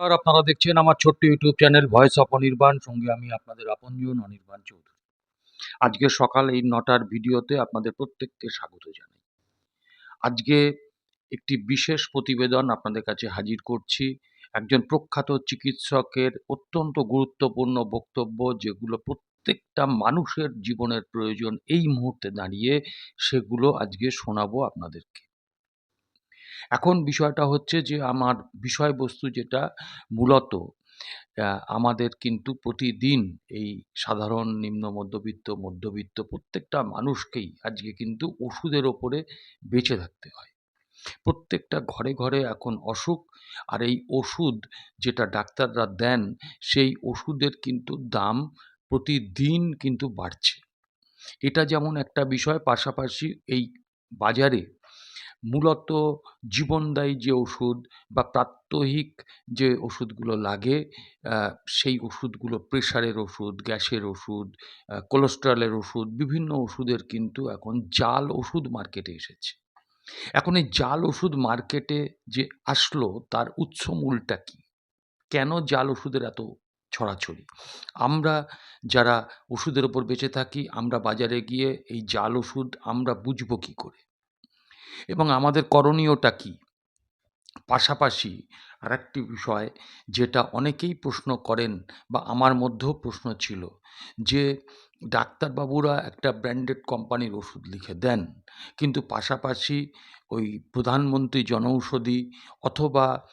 আর আপনারা দেখছেন আমার ছোট্ট YouTube channel voice of Anirban. সঙ্গে আমি আপনাদের আপনজন অনির্বাণ চৌধুরী। আজকে সকাল এই নটার ভিডিওতে আপনাদের প্রত্যেককে স্বাগত জানাই। আজকে একটি বিশেষ প্রতিবেদন আপনাদের কাছে হাজির করছি। একজন প্রখ্যাত চিকিৎসকের অত্যন্ত গুরুত্বপূর্ণ বক্তব্য, যেগুলো প্রত্যেকটা মানুষের জীবনের প্রয়োজন, এই মুহূর্তে দাঁড়িয়ে সেগুলো আজকে শোনাবো আপনাদেরকে। এখন বিষয়টা হচ্ছে যে, আমার বিষয়বস্তু যেটা মূলত আমাদের কিন্তু প্রতিদিন এই সাধারণ নিম্ন মধ্যবিত্ত মধ্যবিত্ত প্রত্যেকটা মানুষকেই আজকে কিন্তু ওষুধের ওপরে বেঁচে থাকতে হয়। প্রত্যেকটা ঘরে ঘরে এখন অসুখ আর এই ওষুধ যেটা ডাক্তাররা দেন, সেই ওষুধের কিন্তু দাম প্রতিদিন কিন্তু বাড়ছে। এটা যেমন একটা বিষয়, পাশাপাশি এই বাজারে মূলত জীবনদায়ী যে ওষুধ বা প্রাত্যহিক যে ওষুধগুলো লাগে সেই ওষুধগুলো প্রেশারের ওষুধ, গ্যাসের ওষুধ কোলেস্টেরলের ওষুধ, বিভিন্ন ওষুধের কিন্তু এখন জাল ওষুধ মার্কেটে এসেছে। এখন এই জাল ওষুধ মার্কেটে যে আসলো, তার উৎস মূলটা কি? কেন জাল ওষুধের এত ছড়াছড়ি? আমরা যারা ওষুধের ওপর বেঁচে থাকি, আমরা বাজারে গিয়ে এই জাল ওষুধ আমরা বুঝব কি করে? এবং আমাদের করণীয়টা কি? পাশাপাশি আরেকটি বিষয় যেটা অনেকেই প্রশ্ন করেন বা আমার মধ্যেও প্রশ্ন ছিল যে, ডাক্তারবাবুরা একটা ব্র্যান্ডেড কোম্পানির ওষুধ লিখে দেন, কিন্তু পাশাপাশি ওই প্রধানমন্ত্রী জনঔষধি অথবা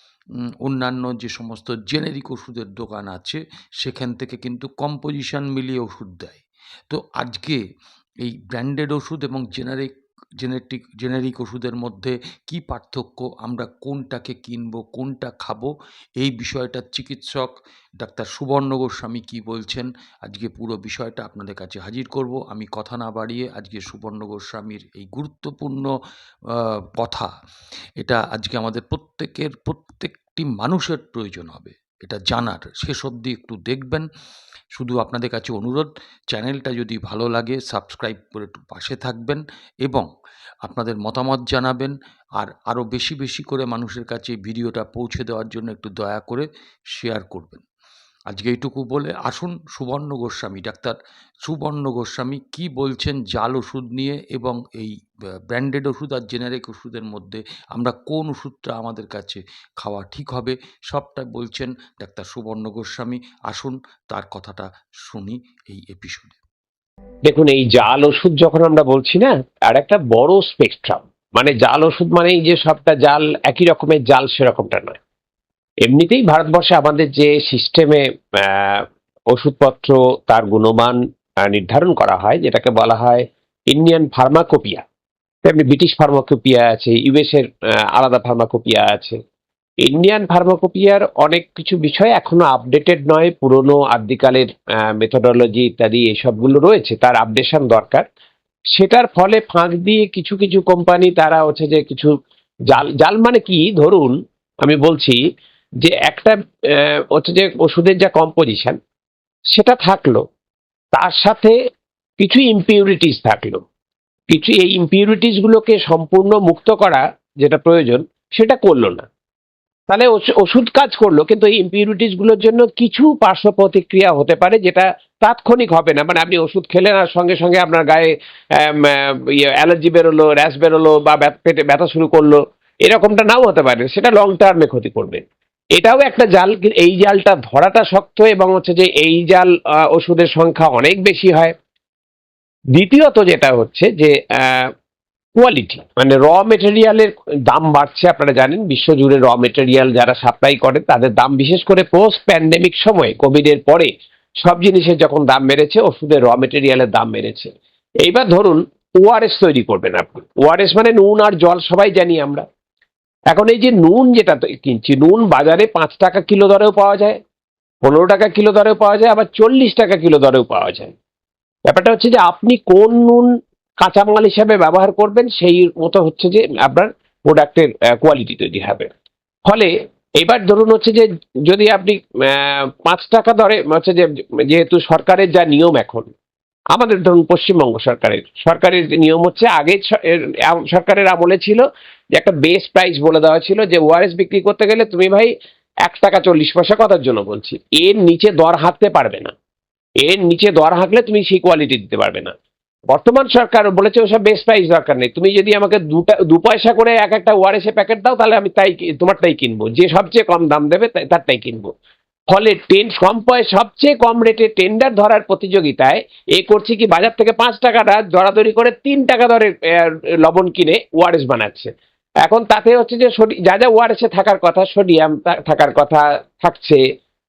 অন্যান্য যে সমস্ত জেনেরিক ওষুধের দোকান আছে, সেখান থেকে কিন্তু কম্পোজিশন মিলিয়ে ওষুধ দেয়। তো আজকে এই ব্র্যান্ডেড ওষুধ এবং জেনারিক জেনেটিক জেনেরিক ওষুধের মধ্যে কি পার্থক্য, আমরা কোনটাকে কিনবো, কোনটা খাব, এই বিষয়টা চিকিৎসক ডাক্তার সুবর্ণ গোস্বামী কী বলছেন, আজকে পুরো বিষয়টা আপনাদের কাছে হাজির করব। আমি কথা না বাড়িয়ে আজকে সুবর্ণ গোস্বামীর এই গুরুত্বপূর্ণ কথা, এটা আজকে আমাদের প্রত্যেকের, প্রত্যেকটি মানুষের প্রয়োজন হবে, এটা জানার। শেষ অবধি একটু দেখবেন। শুধু আপনাদের কাছে অনুরোধ, চ্যানেলটা যদি ভালো লাগে, সাবস্ক্রাইব করে একটু পাশে থাকবেন এবং আপনাদের মতামত জানাবেন আর আরও বেশি বেশি করে মানুষের কাছে ভিডিওটা পৌঁছে দেওয়ার জন্য একটু দয়া করে শেয়ার করবেন। আজকে এইটুকু বলে আসুন সুবর্ণ গোস্বামী, ডাক্তার সুবর্ণ গোস্বামী কি বলছেন জাল ওষুধ নিয়ে এবং এই ব্র্যান্ডেড ওষুধ আর জেনারিক ওষুধের মধ্যে আমরা কোন ওষুধটা আমাদের কাছে খাওয়া ঠিক হবে সবটা বলছেন ডাক্তার সুবর্ণ গোস্বামী। আসুন তার কথাটা শুনি এই এপিসোডে দেখুন, এই জাল ওষুধ যখন আমরা বলছি না, আর একটা বড় স্পেকট্রাম মানে জাল ওষুধ মানে এই যে সবটা জাল একই রকমের জাল সেরকমটা নয়। এমনিতেই ভারতবর্ষে আমাদের যে সিস্টেমে ওষুধপত্র, তার গুণমান নির্ধারণ করা হয়, যেটাকে বলা হয় ইন্ডিয়ান ফার্মাকোপিয়া তেমনি ব্রিটিশ ফার্মাকোপিয়া আছে ইউএস এর আলাদা ফার্মাকোপিয়া আছে। ইন্ডিয়ান ফার্মাকোপিয়ার অনেক কিছু বিষয় এখনও আপডেটেড নয়, পুরনো আদিকালের মেথোডোলজি ইত্যাদি এসবগুলো রয়েছে, তার আপডেশন দরকার। সেটার ফলে ফাঁক দিয়ে কিছু কিছু কোম্পানি তারা হচ্ছে যে কিছু জাল জাল মানে কি? ধরুন, আমি বলছি যে একটা হচ্ছে যে ওষুধের যা কম্পোজিশন সেটা থাকল। তার সাথে কিছু ইম্পিউরিটিস থাকল। কিছু এই ইম্পিউরিটিসগুলোকে সম্পূর্ণ মুক্ত করা যেটা প্রয়োজন, সেটা করল না। তাহলে ওষ- ওষুধ কাজ করল, কিন্তু এই ইম্পিউরিটিসগুলোর জন্য কিছু পার্শ্ব প্রতিক্রিয়া হতে পারে যেটা তাৎক্ষণিক হবে না। মানে আপনি ওষুধ খেলেন আর সঙ্গে সঙ্গে আপনার গায়ে ইয়ে অ্যালার্জি বেরোলো র্যাশ বেরোলো বা পেটে ব্যথা শুরু করল, এরকমটা নাও হতে পারে। সেটা লং টার্মে ক্ষতি করবে। এটাও একটা জাল এই জালটা ধরাটা শক্ত এবং হচ্ছে যে এই জাল ওষুধের সংখ্যা অনেক বেশি হয়। দ্বিতীয়ত যেটা হচ্ছে যে কোয়ালিটি মানে র মেটেরিয়ালের দাম বাড়ছে, আপনারা জানেন, বিশ্বজুড়ে র মেটেরিয়াল যারা সাপ্লাই করে, তাদের দাম বিশেষ করে পোস্ট প্যান্ডেমিক সময়ে কোভিডের পরে, সব জিনিসের যখন দাম বেড়েছে, ওষুধের র মেটেরিয়ালের দাম বেড়েছে। এইবার ধরুন ওআরএস তৈরি করবেন আপনি। ওআরএস মানে নুন আর জল সবাই জানি আমরা। এখন এই যে নুন যেটা কিনছি, নুন বাজারে পাঁচ টাকা কিলো দরেও পাওয়া যায়, পনেরো টাকা কিলো দরেও পাওয়া যায়, আবার চল্লিশ টাকা কিলো দরেও পাওয়া যায়। ব্যাপারটা হচ্ছে যে আপনি কোন নুন কাঁচামাল হিসাবে ব্যবহার করবেন, সেই মতো হচ্ছে যে আপনার প্রোডাক্টের কোয়ালিটি তৈরি হবে। ফলে এবার ধরুন হচ্ছে যে যদি আপনি পাঁচ টাকা দরে হচ্ছে যে, যেহেতু সরকারের যা নিয়ম এখন আমাদের ধরুন পশ্চিমবঙ্গ সরকারের। সরকারের নিয়ম হচ্ছে আগে সরকারের আমলে ছিল যে একটা বেস প্রাইস বলে দেওয়া ছিল যে ওআরএস বিক্রি করতে গেলে তুমি ভাই এক টাকা চল্লিশ পয়সা কথার জন্য বলছি। এর নিচে দর হাঁকতে পারবে না। এর নিচে দর হাঁকলে তুমি সেই কোয়ালিটি দিতে পারবে না। বর্তমান সরকার বলেছে ওসব বেস্ট প্রাইস দরকার নেই। তুমি যদি আমাকে দুটা দু পয়সা করে এক একটা ওয়ারেসে প্যাকেট দাও, তাহলে আমি তাই তোমারটাই কিনবো। যে সবচেয়ে কম দাম দেবে তারটাই কিনবো। ফলে টেন কম পয়সা সবচেয়ে কম রেটে টেন্ডার ধরার প্রতিযোগিতায় এ করছে কি বাজার থেকে পাঁচ টাকাটা দরাদরি করে তিন টাকা দরে লবণ কিনে ওয়ারেস বানাচ্ছে। এখন তাতে হচ্ছে যে যা যা ওয়ারেসে থাকার কথা, সোডিয়াম থাকার কথা থাকছে,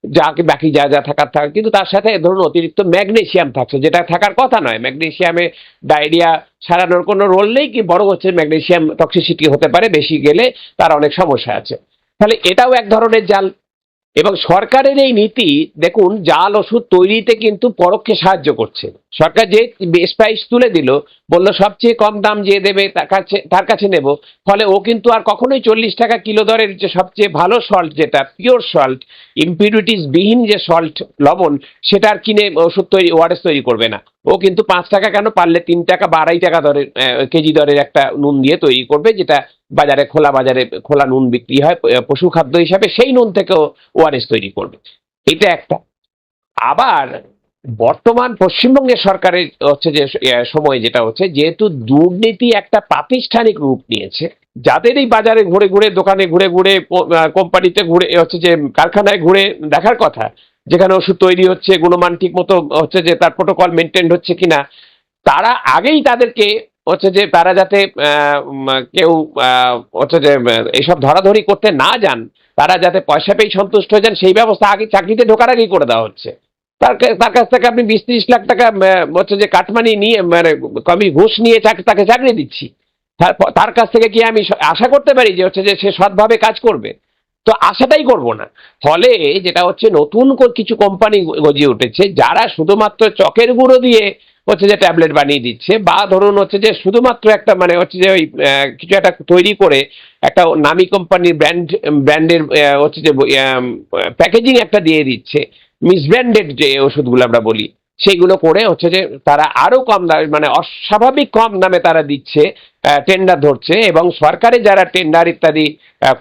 যা বাকি যা যা থাকার থাকে, কিন্তু তার সাথে ধরুন অতিরিক্ত ম্যাগনেসিয়াম থাকছে, যেটা থাকার কথা নয়। ম্যাগনেশিয়ামে ডায়রিয়া সারানোর কোনো রোল নেই কি বড় হচ্ছে ম্যাগনেসিয়াম টক্সিসিটি হতে পারে, বেশি গেলে তার অনেক সমস্যা আছে। তাহলে এটাও এক ধরনের জাল এবং সরকারের এই নীতি, দেখুন, জাল ওষুধ তৈরিতে কিন্তু পরোক্ষে সাহায্য করছে। সরকার যে বেস প্রাইস তুলে দিল, বলল সবচেয়ে কম দাম যে দেবে তার কাছে তার কাছে নেব। ফলে ও কিন্তু আর কখনোই চল্লিশ টাকা কিলো দরের যে সবচেয়ে ভালো সল্ট যেটা পিওর সল্ট ইম্পিউরিটিস বিহীন যে সল্ট লবণ, সেটা আর কিনে ওষুধ তৈরি ওয়ারেস তৈরি করবে না। ও কিন্তু পাঁচ টাকা কেন পারলে? তিন টাকা বা আড়াই টাকা দরের কেজি দরের একটা নুন দিয়ে তৈরি করবে, যেটা বাজারে, খোলা বাজারে, খোলা নুন বিক্রি হয় পশু খাদ্য হিসাবে সেই নুন থেকেও ওয়ারেস তৈরি করবে। এটা একটা। আবার বর্তমান পশ্চিমবঙ্গের সরকারের হচ্ছে যে সময় যেটা হচ্ছে, যেহেতু দুর্নীতি একটা প্রাতিষ্ঠানিক রূপ নিয়েছে, যাদের এই বাজারে ঘুরে ঘুরে, দোকানে ঘুরে ঘুরে কোম্পানিতে ঘুরে হচ্ছে যে, কারখানায় ঘুরে দেখার কথা যেখানে ওষুধ তৈরি হচ্ছে, গুণমান ঠিক মতো হচ্ছে যে তার প্রোটোকল মেনটেন হচ্ছে কিনা, তারা আগেই তাদেরকে হচ্ছে যে তারা যাতে কেউ হচ্ছে যে এইসব ধরাধরি করতে না যান, তারা যাতে পয়সা পেয়ে সন্তুষ্ট হয়ে যান, সেই ব্যবস্থা আগে চাকরিতে ঢোকার আগেই করে দেওয়া হচ্ছে। তার তার কাছ থেকে আপনি বিশ ত্রিশ লাখ টাকা হচ্ছে যে কাটমানি নিয়ে মানে কমি ঘুষ নিয়ে তাকে চাকরি দিচ্ছি। তার কাছ থেকে কি আমি আশা করতে পারি যে হচ্ছে যে সে সৎভাবে কাজ করবে? তো আশাটাই করব না। ফলে যেটা হচ্ছে নতুন কিছু কোম্পানি গজিয়ে উঠেছে, যারা শুধুমাত্র চকের গুঁড়ো দিয়ে হচ্ছে যে ট্যাবলেট বানিয়ে দিচ্ছে, বা ধরুন হচ্ছে যে শুধুমাত্র একটা মানে হচ্ছে যে ওই কিছু একটা তৈরি করে একটা নামি কোম্পানির ব্র্যান্ড ব্র্যান্ডের হচ্ছে যে প্যাকেজিং একটা দিয়ে দিচ্ছে মিসব্র্যান্ডেড যে ওষুধগুলো আমরা বলি সেইগুলো করে হচ্ছে যে তারা আরও কম দামে মানে অস্বাভাবিক কম দামে তারা দিচ্ছে টেন্ডার ধরছে, এবং সরকারে যারা টেন্ডার ইত্যাদি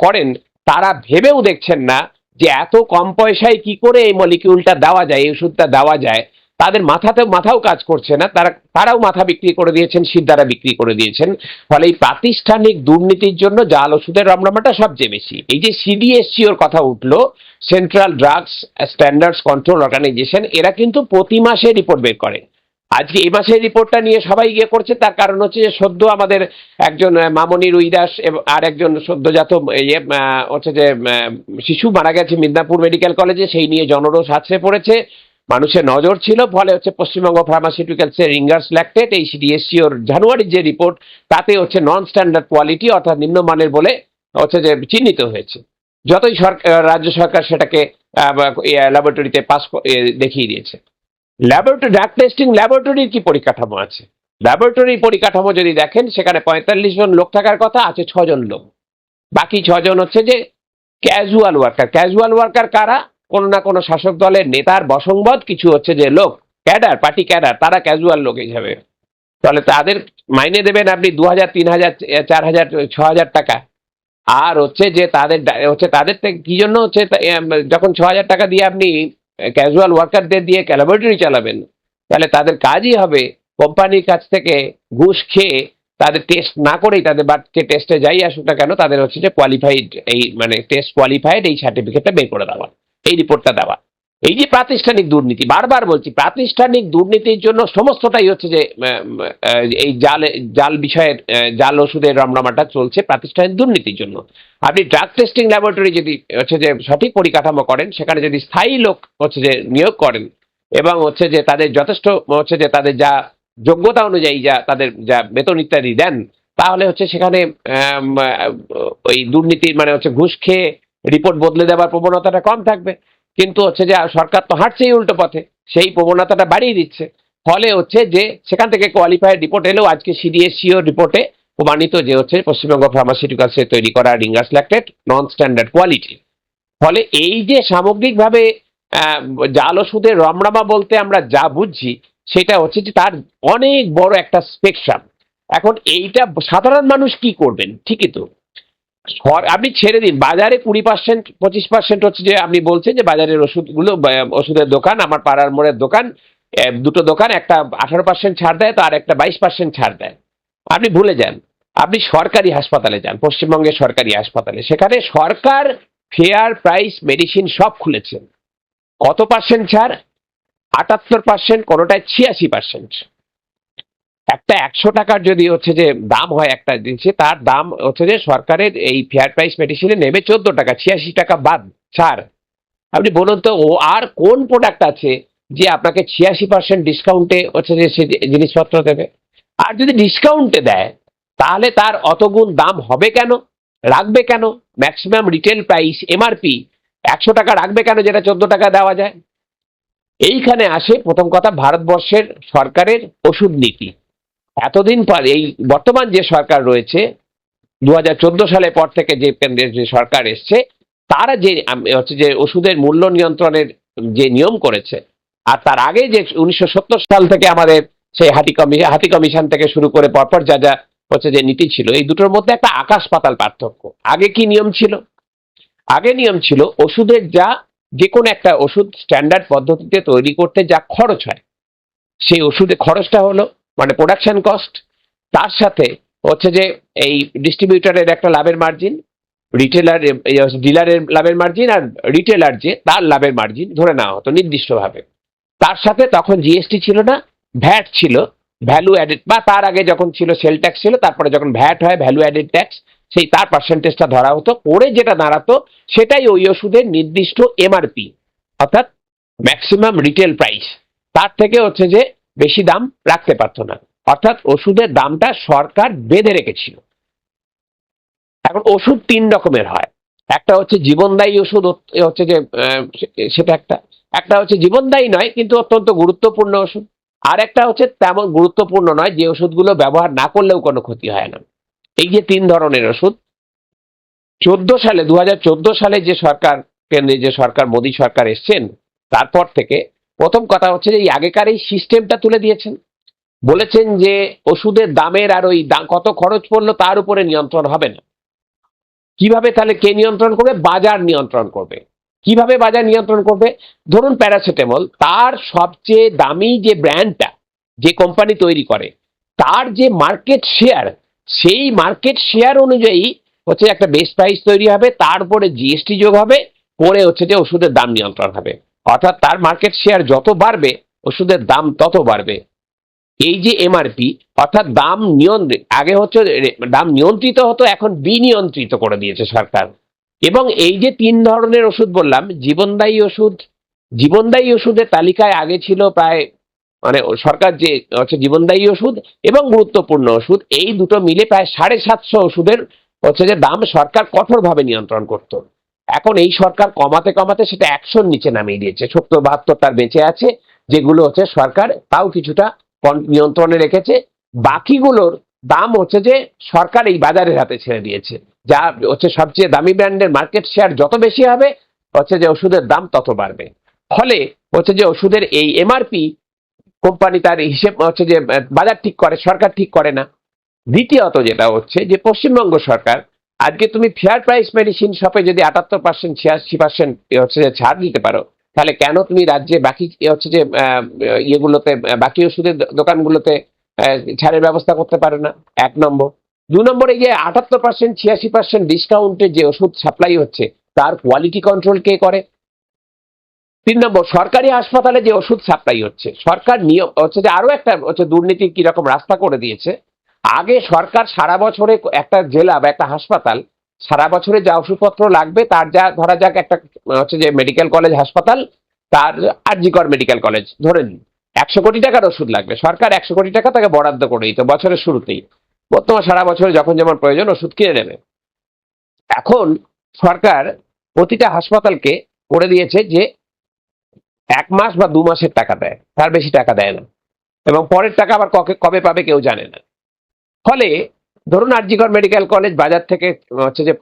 করেন তারা ভেবেও দেখছেন না যে এত কম পয়সায় কি করে এই মলিকিউলটা দেওয়া যায়, এই ওষুধটা দেওয়া যায়। তাদের মাথাতে, মাথাও কাজ করছে না। তারা, তারাও মাথা বিক্রি করে দিয়েছেন সিদ্ধারা বিক্রি করে দিয়েছেন। ফলে এই প্রাতিষ্ঠানিক দুর্নীতির জন্য জাল ওষুধের রমরমাটা সবচেয়ে বেশি। এই যে সিডিএসসিওর কথা উঠল central drugs standards control organisation এরা কিন্তু প্রতি মাসে রিপোর্ট বের করে। আজকে এই মাসের রিপোর্টটা নিয়ে সবাই ইয়ে করছে, তার কারণ হচ্ছে যে সদ্য আমাদের একজন মামনি রুইদাস আর একজন সদ্যজাত ইয়ে হচ্ছে যে শিশু মারা গেছে মিদনাপুর মেডিকেল কলেজে, সেই নিয়ে জনরোষ হাতড়ে পড়েছে, মানুষের নজর ছিল, ফলে হচ্ছে পশ্চিমবঙ্গ ফার্মাসিউটিক্যালসের রিঙ্গার্স ল্যাকটেড এই সিডিএসসি ওর জানুয়ারির যে রিপোর্ট, তাতে হচ্ছে নন স্ট্যান্ডার্ড কোয়ালিটি অর্থাৎ নিম্নমানের বলে হচ্ছে যে চিহ্নিত হয়েছে। যতই সরকার রাজ্য সরকার সেটাকে ল্যাবরেটরিতে পাস দেখিয়ে দিয়েছে। ল্যাবরেটরি ড্রাগ টেস্টিং ল্যাবরেটরির কি পরিকাঠামো আছে? ল্যাবরেটরি পরিকাঠামো যদি দেখেন, সেখানে পঁয়তাল্লিশ জন লোক থাকার কথা, আছে ছজন লোক। বাকি ছজন হচ্ছে যে ক্যাজুয়াল ওয়ার্কার ক্যাজুয়াল ওয়ার্কার কারা? কোনো না কোনো শাসক দলের নেতার বসংবদ, কিছু হচ্ছে যে লোক, ক্যাডার, পার্টি ক্যাডার, তারা ক্যাজুয়াল লোক হিসাবে তাহলে তাদের মাইনে দেবেন আপনি দু হাজার তিন হাজার চার হাজার ছ হাজার টাকা। আর হচ্ছে যে তাদের, হচ্ছে তাদের কি জন্য হচ্ছে যখন ছ হাজার টাকা দিয়ে আপনি ক্যাজুয়াল ওয়ার্কারদের দিয়ে ল্যাবরেটরি চালাবেন, তাহলে তাদের কাজই হবে কোম্পানির কাছ থেকে ঘুষ খেয়ে তাদের টেস্ট না করেই তাদের বাটকে টেস্টে যাই আসুক না কেন, তাদের হচ্ছে যে কোয়ালিফাইড এই মানে টেস্ট কোয়ালিফাইড এই সার্টিফিকেটটা বের করে দেওয়া, এই রিপোর্টটা দেওয়া। এই যে প্রাতিষ্ঠানিক দুর্নীতি, বারবার বলছি, প্রাতিষ্ঠানিক দুর্নীতির জন্য সমস্তটাই হচ্ছে যে এই জাল জাল বিষয়ের জাল ওষুধের রমরমাটা চলছে প্রাতিষ্ঠানিক দুর্নীতির জন্য। আপনি ড্রাগ টেস্টিং ল্যাবরেটরি যদি হচ্ছে যে সঠিক পরিকাঠামো করেন, সেখানে যদি স্থায়ী লোক হচ্ছে যে নিয়োগ করেন, এবং হচ্ছে যে তাদের যথেষ্ট, হচ্ছে যে তাদের যা যোগ্যতা অনুযায়ী যা তাদের যা বেতন ইত্যাদি দেন, তাহলে হচ্ছে সেখানে ওই দুর্নীতির মানে হচ্ছে ঘুষ খেয়ে রিপোর্ট বদলে দেওয়ার প্রবণতাটা কম থাকবে। কিন্তু হচ্ছে যে সরকার তো হাঁটছেই উল্টো পথে, সেই প্রবণতাটা বাড়িয়ে দিচ্ছে। ফলে হচ্ছে যে সেখান থেকে কোয়ালিফাইড রিপোর্ট এলেও আজকে সিডিএসসিও রিপোর্টে প্রমাণিত যে হচ্ছে পশ্চিমবঙ্গ ফার্মাসিউটিক্যালসে তৈরি করা Ringer's lactate non standard quality ফলে এই যে সামগ্রিকভাবে জাল ওষুধের রমরমা বলতে আমরা যা বুঝছি, সেটা হচ্ছে যে তার অনেক বড় একটা স্পেকট্রাম এখন এইটা সাধারণ মানুষ কি করবেন? ঠিকই তো। আপনি ছেড়ে দিন। বাজারে কুড়ি পার্সেন্ট, পঁচিশ পার্সেন্ট হচ্ছে যে আপনি বলছেন যে বাজারের ওষুধগুলো ওষুধের দোকান, আমার পাড়ার মোড়ের দোকান দুটো দোকান, একটা আঠারো পার্সেন্ট ছাড় দেয়, তো আর একটা বাইশ পার্সেন্ট ছাড় দেয়। আপনি ভুলে যান। আপনি সরকারি হাসপাতালে যান, পশ্চিমবঙ্গের সরকারি হাসপাতালে। সেখানে সরকার ফেয়ার প্রাইস মেডিসিন সব খুলেছেন কত পার্সেন্ট ছাড়? আটাত্তর পার্সেন্ট, কোনোটায় ছিয়াশি পার্সেন্ট। একটা একশো টাকার যদি হচ্ছে যে দাম হয় একটা জিনিসে, তার দাম হচ্ছে যে সরকারের এই ফেয়ার প্রাইস মেডিসিনে নেবে চোদ্দ টাকা, ছিয়াশি টাকা বাদ, ছাড়। আপনি বলুন তো, ও আর কোন প্রোডাক্ট আছে যে আপনাকে ছিয়াশি পার্সেন্ট ডিসকাউন্টে হচ্ছে যে সে জিনিসপত্র দেবে? আর যদি ডিসকাউন্টে দেয়, তাহলে তার অতগুণ দাম হবে কেন? রাখবে কেন? ম্যাক্সিমাম রিটেল প্রাইস এমআরপি একশো টাকা রাখবে কেন যেটা চোদ্দ টাকা দেওয়া যায়? এইখানে আসে প্রথম কথা ভারতবর্ষের সরকারের ওষুধ নীতি। এতদিন পর এই বর্তমান যে সরকার রয়েছে দু সালের পর থেকে যে কেন্দ্রের যে সরকার এসছে, তারা যে হচ্ছে যে ওষুধের মূল্য নিয়ন্ত্রণের যে নিয়ম করেছে, আর তার আগে যে উনিশশো সত্তর সাল থেকে আমাদের সেই হাতি কমিশন হাতি কমিশন থেকে শুরু করে পরপর যা যা হচ্ছে যে নীতি ছিল, এই দুটোর মধ্যে একটা আকাশ পাতাল পার্থক্য। আগে কি নিয়ম ছিল? আগে নিয়ম ছিল ওষুধের যা যে কোনো একটা ওষুধ স্ট্যান্ডার্ড পদ্ধতিতে তৈরি করতে যা খরচ হয়, সেই ওষুধের খরচটা হলো মানে প্রোডাকশন কস্ট তার সাথে হচ্ছে যে এই ডিস্ট্রিবিউটারের একটা লাভের মার্জিন রিটেলার ডিলারের লাভের মার্জিন আর রিটেলার যে তার লাভের মার্জিন ধরে নেওয়া হতো নির্দিষ্টভাবে। তার সাথে তখন জিএসটি ছিল না ভ্যাট ছিল ভ্যালু অ্যাডেড বা তার আগে যখন ছিল সেল ট্যাক্স ছিল, তারপরে যখন ভ্যাট হয় ভ্যালু অ্যাডেড ট্যাক্স সেই তার পার্সেন্টেজটা ধরা হতো, পরে যেটা দাঁড়াতো সেটাই ওই ওষুধের নির্দিষ্ট এমআরপি অর্থাৎ ম্যাক্সিমাম রিটেল প্রাইস তার থেকে হচ্ছে যে বেশি দাম রাখতে পারতো না। অর্থাৎ ওষুধের দামটা সরকার বেঁধে রেখেছিল। এখন ওষুধ তিন রকমের হয়। একটা হচ্ছে জীবনদায়ী ওষুধ হচ্ছে যে সেটা একটা। একটা হচ্ছে জীবনদায়ী নয়, কিন্তু অত্যন্ত গুরুত্বপূর্ণ ওষুধ। আর একটা হচ্ছে তেমন গুরুত্বপূর্ণ নয়, যে ওষুধগুলো ব্যবহার না করলেও কোনো ক্ষতি হয় না। এই যে তিন ধরনের ওষুধ। চোদ্দ সালে দু হাজার চোদ্দ সালে যে সরকার কেন্দ্রে, যে সরকার, মোদী সরকার এসছেন, তারপর থেকে প্রথম কথা হচ্ছে যে এই আগেকার এই সিস্টেমটা তুলে দিয়েছেন। বলেছেন যে ওষুধের দামের আর ওই কত খরচ পড়ল তার উপরে নিয়ন্ত্রণ হবে না। কীভাবে তাহলে কে নিয়ন্ত্রণ করবে? বাজার নিয়ন্ত্রণ করবে। কীভাবে বাজার নিয়ন্ত্রণ করবে? ধরুন প্যারাসিটামল, তার সবচেয়ে দামি যে ব্র্যান্ডটা যে কোম্পানি তৈরি করে, তার যে মার্কেট শেয়ার, সেই মার্কেট শেয়ার অনুযায়ী হচ্ছে একটা বেস্ট প্রাইস তৈরি হবে, তার উপরে জিএসটি যোগ হবে, পরে হচ্ছে যে ওষুধের দাম নিয়ন্ত্রণ হবে। অর্থাৎ তার মার্কেট শেয়ার যত বাড়বে, ওষুধের দাম তত বাড়বে। এই যে এমআরপি অর্থাৎ দাম নিয়ন্ত্রিত আগে হচ্ছে দাম নিয়ন্ত্রিত হতো, এখন বিনিয়ন্ত্রিত করে দিয়েছে সরকার। এবং এই যে তিন ধরনের ওষুধ বললাম, জীবনদায়ী ওষুধ, জীবনদায়ী ওষুধের তালিকায় আগে ছিল প্রায় মানে সরকার যে, হচ্ছে জীবনদায়ী ওষুধ এবং গুরুত্বপূর্ণ ওষুধ, এই দুটো মিলে প্রায় সাড়ে সাতশো ওষুধের হচ্ছে যে দাম সরকার কঠোরভাবে নিয়ন্ত্রণ করত। এখন এই সরকার কমাতে কমাতে সেটা একশোর নিচে নামিয়ে দিয়েছে। সত্তর, বাহাত্তর তার বেঁচে আছে, যেগুলো হচ্ছে সরকার তাও কিছুটা নিয়ন্ত্রণে রেখেছে। বাকিগুলোর দাম হচ্ছে যে সরকার এই বাজারের হাতে ছেড়ে দিয়েছে। যা হচ্ছে সবচেয়ে দামি ব্র্যান্ডের মার্কেট শেয়ার যত বেশি হবে, হচ্ছে যে ওষুধের দাম তত বাড়বে। ফলে হচ্ছে যে ওষুধের এই এমআরপি কোম্পানি তার হিসেব হচ্ছে যে, বাজার ঠিক করে, সরকার ঠিক করে না। দ্বিতীয়ত যেটা হচ্ছে যে পশ্চিমবঙ্গ সরকার আজকে তুমি ফেয়ার প্রাইস মেডিসিন শপে যদি আটাত্তর পার্সেন্ট ছিয়াশি পার্সেন্ট হচ্ছে যে ছাড় দিতে পারো, তাহলে কেন তুমি রাজ্যে বাকি হচ্ছে যে ইয়েগুলোতে বাকি ওষুধের দোকানগুলোতে ছাড়ের ব্যবস্থা করতে পারে না? এক নম্বর। দু নম্বরে যে আটাত্তর পার্সেন্ট ছিয়াশি পার্সেন্ট ডিসকাউন্টে যে ওষুধ সাপ্লাই হচ্ছে, তার কোয়ালিটি কন্ট্রোল কে করে? তিন নম্বর, সরকারি হাসপাতালে যে ওষুধ সাপ্লাই হচ্ছে, সরকার নিয়ম, হচ্ছে যে আরও একটা হচ্ছে দুর্নীতির কীরকম রাস্তা করে দিয়েছে আগে সরকার সারা বছরে একটা জেলা বা একটা হাসপাতাল, সারা বছরে যা ওষুধপত্র লাগবে তার যা, ধরা যাক একটা, হচ্ছে যে মেডিকেল কলেজ হাসপাতাল, তার আরজিকর মেডিকেল কলেজ ধরে নিন। একশো কোটি টাকার ওষুধ লাগবে। সরকার একশো কোটি টাকা তাকে বরাদ্দ করে দিত বছরের শুরুতেই। বর্তমান সারা বছরে যখন যেমন প্রয়োজন ওষুধ কিনে নেবে। এখন সরকার প্রতিটা হাসপাতালকে করে দিয়েছে যে এক মাস বা দু মাসের টাকা দেয়। তার বেশি টাকা দেয় না। এবং পরের টাকা আবার কবে- কবে পাবে কেউ জানে না। ফলে ধরুন আরজিকর মেডিকেল কলেজ বাজার থেকে, হচ্ছে যে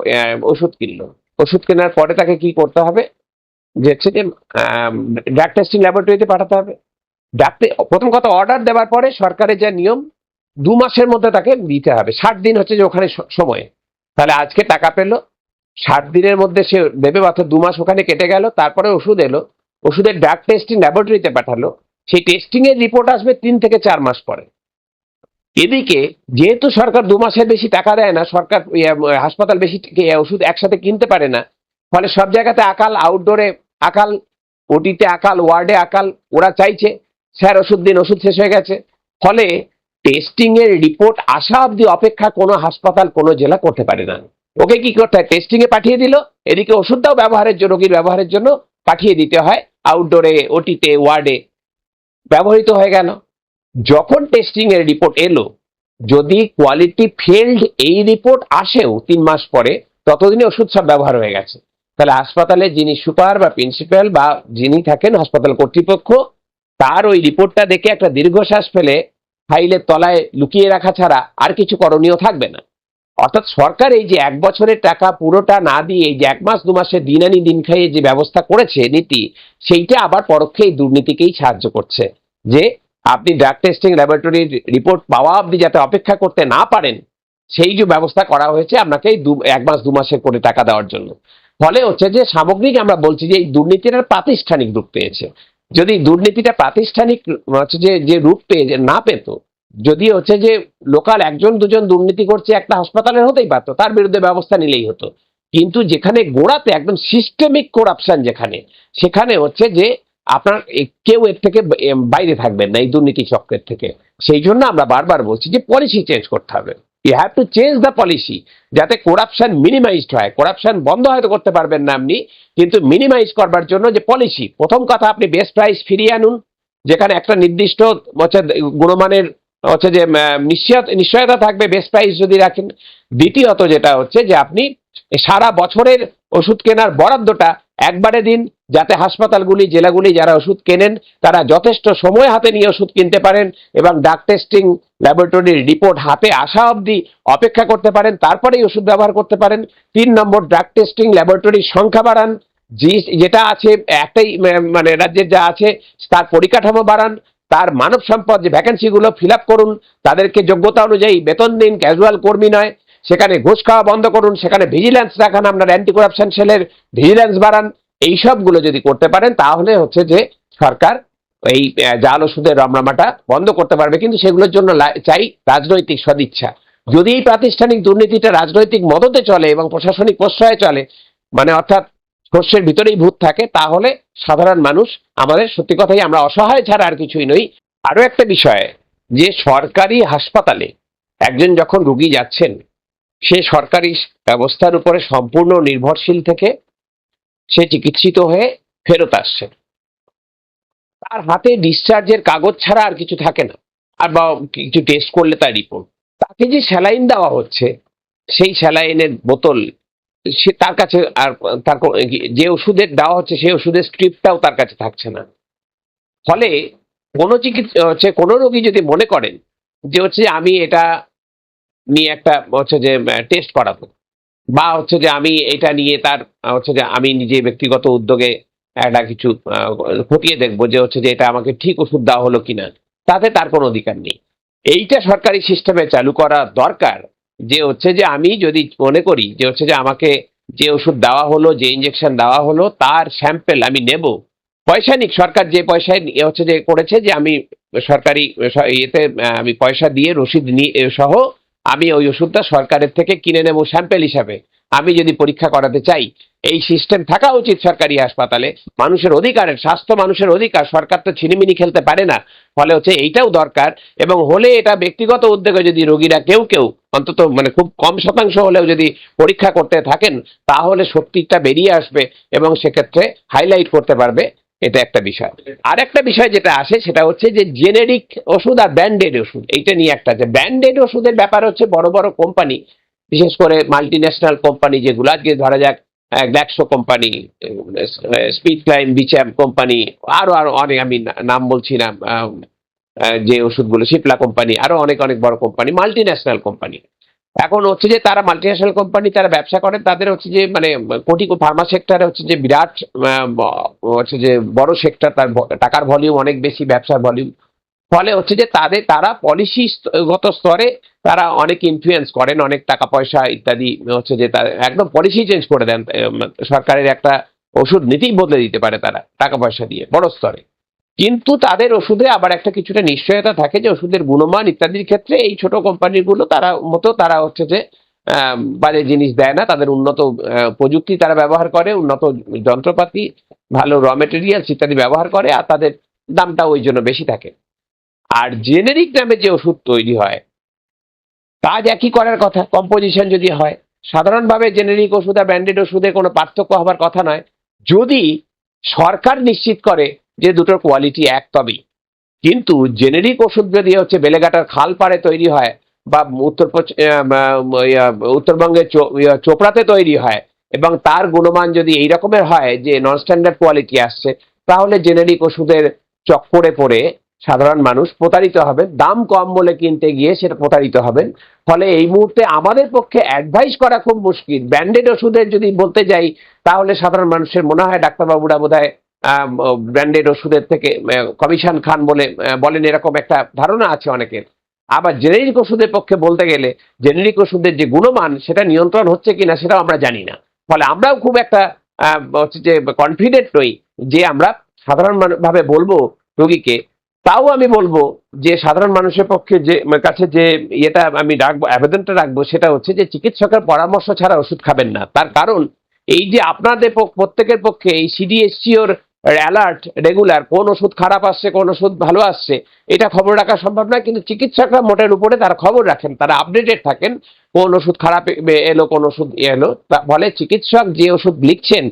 ওষুধ কিনলো। ওষুধ কেনার পরে তাকে কি করতে হবে? যে হচ্ছে যে ড্রাগ টেস্টিং ল্যাবরেটরিতে পাঠাতে হবে। ডাক্তার, প্রথম কথা অর্ডার দেওয়ার পরে সরকারের যা নিয়ম, দু মাসের মধ্যে তাকে দিতে হবে। ষাট দিন হচ্ছে যে ওখানে সময়। তাহলে আজকে টাকা পেল। ষাট দিনের মধ্যে সে দেবে অর্থাৎ দু মাস ওখানে কেটে গেল, তারপরে ওষুধ এলো। ওষুধের ড্রাগ টেস্টিং ল্যাবরেটরিতে পাঠালো। সেই টেস্টিংয়ের রিপোর্ট আসবে তিন থেকে চার মাস পরে। এদিকে যেহেতু সরকার দু মাসের বেশি টাকা দেয় না সরকার ইয়ে, হাসপাতাল বেশি ওষুধ একসাথে কিনতে পারে না। ফলে সব জায়গাতে আকাল আউটডোরে আকাল ওটিতে আকাল ওয়ার্ডে আকাল ওরা চাইছে স্যার ওষুধ দিন ওষুধ শেষ হয়ে গেছে। ফলে টেস্টিং এর রিপোর্ট আসা অবধি অপেক্ষা কোনো হাসপাতাল কোনো জেলা করতে পারে না। ওকে কি করতে হয়? টেস্টিং এ পাঠিয়ে দিল এদিকে ওষুধটাও ব্যবহারের জন্য রোগীর ব্যবহারের জন্য পাঠিয়ে দিতে হয় আউটডোরে ওটিতে ওয়ার্ডে ব্যবহৃত হয়ে গেল। যখন টেস্টিং এর রিপোর্ট এলো, যদি কোয়ালিটি ফেল্ড এই রিপোর্ট আসেও তিন মাস পরে, ততদিনে ওষুধ সব ব্যবহার হয়ে গেছে। তাহলে হাসপাতালে যিনি সুপার বা প্রিন্সিপাল বা যিনি থাকেন হাসপাতাল কর্তৃপক্ষ, তার ওই রিপোর্টটা দেখে একটা দীর্ঘশ্বাস ফেলে ফাইলের তলায় লুকিয়ে রাখা ছাড়া আর কিছু করণীয় থাকবে না। অর্থাৎ সরকার এই যে এক বছরের টাকা পুরোটা না দিয়ে এই যে এক মাস, দু মাসে দিন আনি দিন খাইয়ে যে ব্যবস্থা করেছে নীতি, সেইটা আবার পরোক্ষে এই দুর্নীতিকেই সাহায্য করছে। যে আপনি ড্রাগ টেস্টিং ল্যাবরেটরির রিপোর্ট পাওয়া অবধি যাতে অপেক্ষা করতে না পারেন, সেই যে ব্যবস্থা করা হয়েছে আপনাকে এই দু- এক মাস, দু মাসের করে টাকা দেওয়ার জন্য। ফলে হচ্ছে যে সামগ্রিক আমরা বলছি যে এই দুর্নীতিটা প্রাতিষ্ঠানিক রূপ পেয়েছে। যদি দুর্নীতিটা প্রাতিষ্ঠানিক হচ্ছে যে যে রূপ পেয়ে, যে না পেত, যদি হচ্ছে যে লোকাল একজন, দুজন দুর্নীতি করছে একটা হাসপাতালের হতেই পারতো, তার বিরুদ্ধে ব্যবস্থা নিলেই হতো। কিন্তু যেখানে গোড়াতে একদম সিস্টেমিক করাপশন যেখানে, সেখানে হচ্ছে যে আপনার কেউ এর থেকে বাইরে থাকবেন না, এই দুর্নীতি চক্রের থেকে। সেই জন্য আমরা বারবার বলছি যে পলিসি চেঞ্জ করতে হবে। You have to change the policy যাতে করাপশন মিনিমাইজড হয়। করাপশন বন্ধ হয়তো করতে পারবেন না আপনি, কিন্তু মিনিমাইজ করবার জন্য যে পলিসি প্রথম কথা আপনি বেস্ট প্রাইস ফিরিয়ে আনুন, যেখানে একটা নির্দিষ্ট হচ্ছে গুণমানের হচ্ছে যে নিশ্চয়তা থাকবে বেস্ট প্রাইস যদি রাখেন। দ্বিতীয়ত যেটা হচ্ছে যে আপনি সারা বছরের ওষুধ কেনার বরাদ্দটা একবারে দিন, যাতে হাসপাতালগুলি, জেলাগুলি যারা ওষুধ কেনেন, তারা যথেষ্ট সময় হাতে নিয়ে ওষুধ কিনতে পারেন এবং ডাক টেস্টিং ল্যাবরেটরির রিপোর্ট হাতে আসা অবধি অপেক্ষা করতে পারেন, তারপরেই ওষুধ ব্যবহার করতে পারেন। তিন নম্বর ড্রাগ টেস্টিং ল্যাবরেটরির সংখ্যা বাড়ান। যেটা আছে, একটাই মানে রাজ্যের যা আছে, তার পরিকাঠামো বাড়ান। তার মানব সম্পদ যে ভ্যাকেন্সিগুলো ফিল করুন, তাদেরকে যোগ্যতা অনুযায়ী বেতন দিন ক্যাজুয়াল কর্মী নয়। সেখানে ঘুষ খাওয়া বন্ধ করুন, সেখানে ভিজিল্যান্স রাখান আপনার অ্যান্টি করাপশন সেলের ভিজিল্যান্স বাড়ান। এই সবগুলো যদি করতে পারেন, তাহলে হচ্ছে যে সরকার এই জাল ওষুধের রমরমাটা বন্ধ করতে পারবে। কিন্তু সেগুলোর জন্য চাই রাজনৈতিক সদিচ্ছা। যদি এই প্রাতিষ্ঠানিক দুর্নীতিটা রাজনৈতিক মদতে চলে এবং প্রশাসনিক প্রশ্রয়ে চলে মানে অর্থাৎ শস্যের ভিতরেই ভূত থাকে, তাহলে সাধারণ মানুষ আমাদের সত্যি কথাই আমরা অসহায় ছাড়া আর কিছুই নই। আরও একটা বিষয়, যে সরকারি হাসপাতালে একজন যখন রুগী যাচ্ছেন সে সরকারি ব্যবস্থার উপরে সম্পূর্ণ নির্ভরশীল থেকে সে চিকিৎসিত হয়ে ফেরত আসছে তার হাতে ডিসচার্জের কাগজ ছাড়া আর কিছু থাকে না। আর বা কিছু টেস্ট করলে তার রিপোর্ট তাকে যে স্যালাইন দেওয়া হচ্ছে, সেই স্যালাইনের বোতল, সে তার কাছে আর তার যে ওষুধের দেওয়া হচ্ছে, সেই ওষুধের স্ক্রিপ্টটাও তার কাছে থাকছে না। ফলে কোনো চিকিৎসা হচ্ছে কোনো রোগী যদি মনে করেন যে হচ্ছে আমি এটা নিয়ে একটা হচ্ছে যে টেস্ট করাবো। বা হচ্ছে যে, আমি এটা নিয়ে তার হচ্ছে যে, আমি নিজে ব্যক্তিগত উদ্যোগে একটা কিছু খতিয়ে দেখব যে, হচ্ছে যে, এটা আমাকে ঠিক ওষুধ দেওয়া হলো কিনা। তাতে তার কোনো অধিকার নেই। এইটা সরকারি সিস্টেমে চালু করা দরকার যে, হচ্ছে যে, আমি যদি মনে করি যে, হচ্ছে যে, আমাকে যে ওষুধ দেওয়া হলো, যে ইঞ্জেকশন দেওয়া হলো, তার স্যাম্পেল আমি নেব। পয়সা নিক, সরকার যে পয়সায় হচ্ছে যে, করেছে যে, আমি সরকারি ইয়েতে আমি পয়সা দিয়ে রসিদ নিয়ে সহ আমি ওই ওষুধটা সরকারের থেকে কিনে নেব স্যাম্পেল হিসাবে। আমি যদি পরীক্ষা করাতে চাই, এই সিস্টেম থাকা উচিত সরকারি হাসপাতালে। মানুষের অধিকারের, স্বাস্থ্য মানুষের অধিকার, সরকার তো ছিনিমিনি খেলতে পারে না। ফলে হচ্ছে এইটাও দরকার এবং হলে এটা ব্যক্তিগত উদ্যোগে যদি রোগীরা কেউ কেউ, অন্তত মানে খুব কম শতাংশ হলেও যদি পরীক্ষা করতে থাকেন, তাহলে সত্যিটা বেরিয়ে আসবে এবং সেক্ষেত্রে হাইলাইট করতে পারবে এটা একটা বিষয়। আর একটা বিষয় যেটা আসে, সেটা হচ্ছে যে জেনেরিক ওষুধ আর ব্যান্ডেড ওষুধ, এইটা নিয়ে একটা আছে। ব্যান্ডেড ওষুধের ব্যাপার হচ্ছে বড় বড় কোম্পানি বিশেষ করে মাল্টি ন্যাশনাল কোম্পানি যেগুলো, আজকে ধরা যাক Glaxo company Smith Kline Beecham company আরও আরও অনেক, আমি নাম বলছি না যে ওষুধগুলো শিপলা কোম্পানি আরও অনেক অনেক বড় কোম্পানি মাল্টি ন্যাশনাল কোম্পানি এখন হচ্ছে যে তারা মাল্টি ন্যাশনাল কোম্পানি তারা ব্যবসা করে, তাদের হচ্ছে যে মানে কোটি ফার্মা সেক্টরে হচ্ছে যে বিরাট হচ্ছে যে বড় সেক্টর তার টাকার ভলিউম অনেক বেশি, ব্যবসার ভলিউম ফলে হচ্ছে যে তাদের, তারা পলিসি গত স্তরে তারা অনেক ইনফ্লুয়েন্স করেন, অনেক টাকা পয়সা ইত্যাদি, হচ্ছে যে তারা, একদম পলিসি চেঞ্জ করে দেন সরকারের একটা ওষুধ নীতি বদলে দিতে পারে তারা, টাকা পয়সা দিয়ে, বড় স্তরে। কিন্তু তাদের ওষুধে আবার একটা কিছুটা নিশ্চয়তা থাকে যে ওষুধের গুণমান ইত্যাদির ক্ষেত্রে এই ছোট কোম্পানিগুলো তারা মতো তারা হচ্ছে যে বাজে জিনিস দেয় না। তাদের উন্নত প্রযুক্তি তারা ব্যবহার করে, উন্নত যন্ত্রপাতি, ভালো র মেটেরিয়ালস ইত্যাদি ব্যবহার করে, আর তাদের দামটা ওই জন্য বেশি থাকে। আর জেনেরিক নামে যে ওষুধ তৈরি হয়, কাজ একই করার কথা কম্পোজিশন যদি হয়, সাধারণভাবে জেনেরিক ওষুধ আর ব্র্যান্ডেড ওষুধে কোনো পার্থক্য হবার কথা নয়। যদি সরকার নিশ্চিত করে যে দুটোর কোয়ালিটি এক তবেই। কিন্তু জেনেরিক ওষুধ যদি হচ্ছে বেলেঘাটার খাল পাড়ে তৈরি হয় বা উত্তর উত্তরবঙ্গের চোপড়াতে তৈরি হয় এবং তার গুণমান যদি এই রকমের হয় যে নন স্ট্যান্ডার্ড কোয়ালিটি আসছে, তাহলে জেনেরিক ওষুধের চক্করে পড়ে সাধারণ মানুষ প্রতারিত হবেন। দাম কম বলে কিনতে গিয়ে সেটা প্রতারিত হবেন। ফলে এই মুহূর্তে আমাদের পক্ষে অ্যাডভাইস করা খুব মুশকিল। ব্র্যান্ডেড ওষুধের যদি বলতে যাই, তাহলে সাধারণ মানুষের মনে হয় ডাক্তারবাবুরা বোধ হয় ব্র্যান্ডেড ওষুধের থেকে কমিশন খান বলে বলেন এরকম একটা ধারণা আছে অনেকের। আবার জেনেরিক ওষুধের পক্ষে বলতে গেলে জেনেরিক ওষুধের যে গুণমান, সেটা নিয়ন্ত্রণ হচ্ছে কিনা সেটাও আমরা জানি না। ফলে আমরাও খুব একটা হচ্ছে যে কনফিডেন্ট নই যে আমরা সাধারণ মানু- ভাবে বলব রোগীকে। তাও আমি বলব যে, সাধারণ মানুষের পক্ষে যে কাছে যে ইয়েটা আমি রাখব, আবেদনটা রাখব, সেটা হচ্ছে যে, চিকিৎসকের পরামর্শ ছাড়া ওষুধ খাবেন না। তার কারণ, এই যে আপনাদের প্রত্যেকের পক্ষে এই সিডিএসসিওর অ্যালার্ট রেগুলার কোন ওষুধ খারাপ আসছে, কোন ওষুধ ভালো আসছে, এটা খবর রাখা সম্ভব নয়, কিন্তু চিকিৎসকরা মোটের উপরে তারা খবর রাখেন, তারা আপডেটেড থাকেন, কোন ওষুধ খারাপ এলো, কোন ওষুধ এলো ফলে চিকিৎসক যে ওষুধ লিখছেন,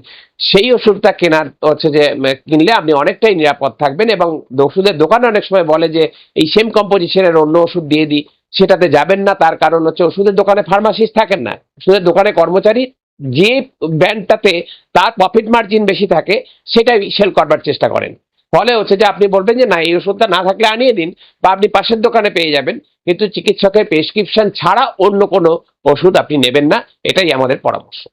সেই ওষুধটা কেনার হচ্ছে যে কিনলে আপনি অনেকটাই নিরাপদ থাকবেন এবং ওষুধের দোকানে অনেক সময় বলে যে, এই সেম কম্পোজিশনের অন্য ওষুধ দিয়ে দিই, সেটাতে যাবেন না, তার কারণ হচ্ছে ওষুধের দোকানে ফার্মাসিস্ট থাকেন না, ওষুধের দোকানে কর্মচারী যে ব্র্যান্ডটাতে তার প্রফিট মার্জিন বেশি থাকে, সেটাই সেল করবার চেষ্টা করেন। ফলে হচ্ছে যে আপনি বলবেন যে, না, এই ওষুধটা না থাকলে আনিয়ে দিন বা আপনি পাশের দোকানে পেয়ে যাবেন। কিন্তু চিকিৎসকের প্রেসক্রিপশন ছাড়া অন্য কোনো ওষুধ আপনি নেবেন না, এটাই আমাদের পরামর্শ।